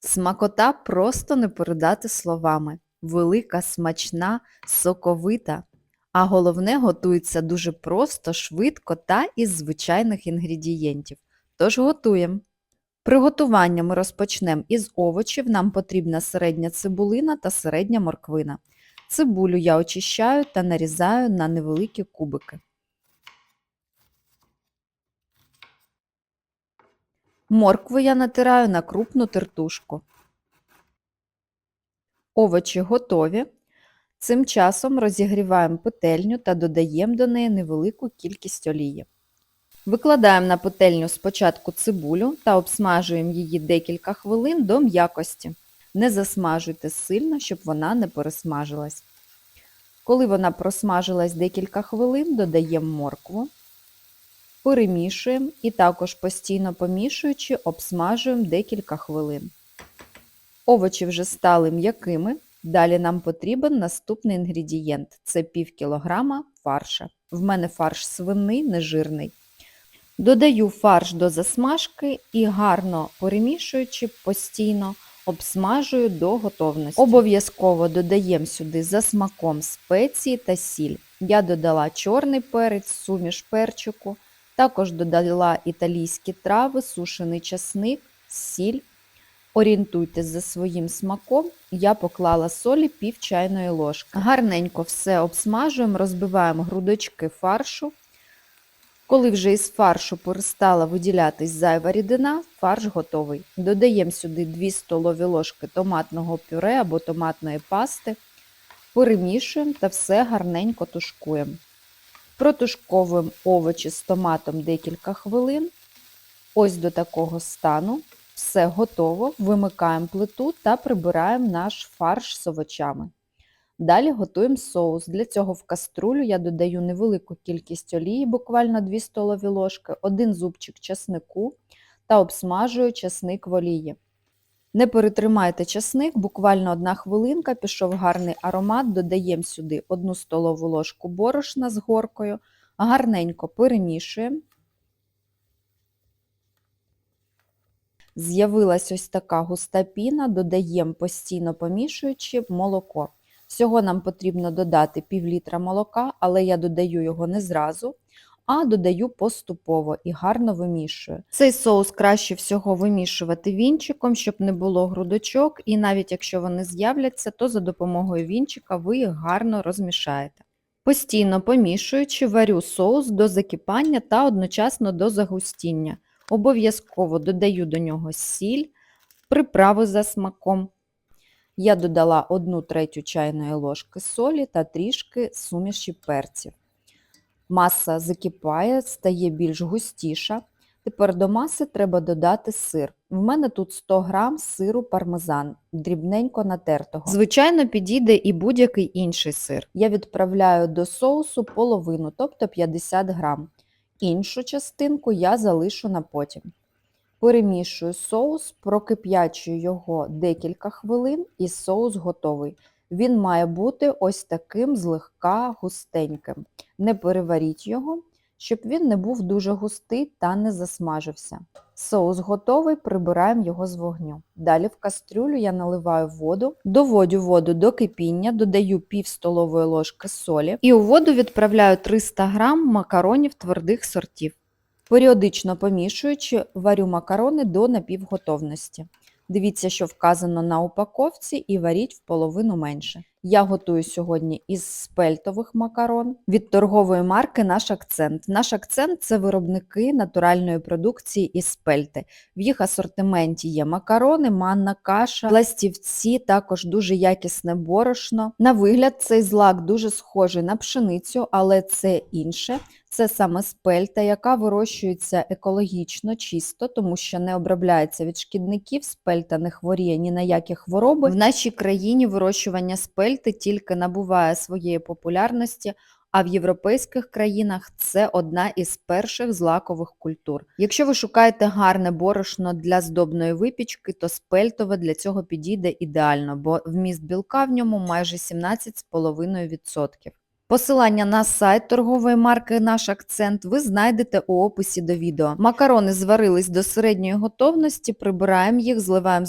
Смакота просто не передати словами. Велика, смачна, соковита. А головне готується дуже просто, швидко та із звичайних інгредієнтів. Тож готуємо. Приготування ми розпочнемо із овочів. Нам потрібна середня цибулина та середня морквина. Цибулю я очищаю та нарізаю на невеликі кубики. Моркву я натираю на крупну тертушку. Овочі готові. Цим часом розігріваємо петельню та додаємо до неї невелику кількість олії. Викладаємо на петельню спочатку цибулю та обсмажуємо її декілька хвилин до м'якості. Не засмажуйте сильно, щоб вона не пересмажилась. Коли вона просмажилась декілька хвилин, додаємо моркву, перемішуємо і також постійно помішуючи, обсмажуємо декілька хвилин. Овочі вже стали м'якими. Далі нам потрібен наступний інгредієнт це пів кілограма фарша. В мене фарш свиний, нежирний. Додаю фарш до засмажки і гарно перемішуючи постійно обсмажую до готовності. Обов'язково додаємо сюди за смаком спеції та сіль. Я додала чорний перець, суміш перчику, також додала італійські трави, сушений часник, сіль. Орієнтуйтесь за своїм смаком, я поклала солі пів чайної ложки. Гарненько все обсмажуємо, розбиваємо грудочки фаршу. Коли вже із фаршу перестала виділятись зайва рідина, фарш готовий. Додаємо сюди 2 столові ложки томатного пюре або томатної пасти, перемішуємо та все гарненько тушкуємо. Протушковуємо овочі з томатом декілька хвилин. Ось до такого стану. Все готово, вимикаємо плиту та прибираємо наш фарш з овочами. Далі готуємо соус. Для цього в каструлю я додаю невелику кількість олії, буквально 2 столові ложки, один зубчик часнику та обсмажую часник в олії. Не перетримайте часник, буквально одна хвилинка, пішов гарний аромат, додаємо сюди 1 столову ложку борошна з горкою, гарненько перемішуємо. З'явилась ось така густа піна, додаємо постійно помішуючи молоко. Всього нам потрібно додати пів літра молока, але я додаю його не зразу, а додаю поступово і гарно вимішую. Цей соус краще всього вимішувати вінчиком, щоб не було грудочок, і навіть якщо вони з'являться, то за допомогою вінчика ви їх гарно розмішаєте. Постійно помішуючи, варю соус до закипання та одночасно до загустіння. Обов'язково додаю до нього сіль, приправи за смаком. Я додала 1 третю чайної ложки солі та трішки суміші перців. Маса закипає, стає більш густіша. Тепер до маси треба додати сир. В мене тут 100 г сиру пармезан, дрібненько натертого. Звичайно, підійде і будь-який інший сир. Я відправляю до соусу половину, тобто 50 г. Іншу частинку я залишу на потім. Перемішую соус, прокип'ячую його декілька хвилин і соус готовий. Він має бути ось таким злегка густеньким. Не переваріть його, щоб він не був дуже густий та не засмажився. Соус готовий, прибираємо його з вогню. Далі в кастрюлю я наливаю воду, доводю воду до кипіння, додаю пів столової ложки солі і у воду відправляю 300 г макаронів твердих сортів. Періодично помішуючи, варю макарони до напівготовності. Дивіться, що вказано на упаковці і варіть в половину менше. Я готую сьогодні із спельтових макарон від торгової марки Наш акцент. Наш акцент це виробники натуральної продукції із спельти. В їх асортименті є макарони, манна каша, пластівці, також дуже якісне борошно. На вигляд цей злак дуже схожий на пшеницю, але це інше. Це саме спельта, яка вирощується екологічно, чисто, тому що не обробляється від шкідників, спельта не хворіє ні на які хвороби. В нашій країні вирощування спельти тільки набуває своєї популярності, а в європейських країнах це одна із перших злакових культур. Якщо ви шукаєте гарне борошно для здобної випічки, то спельтове для цього підійде ідеально, бо вміст білка в ньому майже 17,5%. Посилання на сайт торгової марки Наш акцент ви знайдете у описі до відео. Макарони зварились до середньої готовності, прибираємо їх, зливаємо з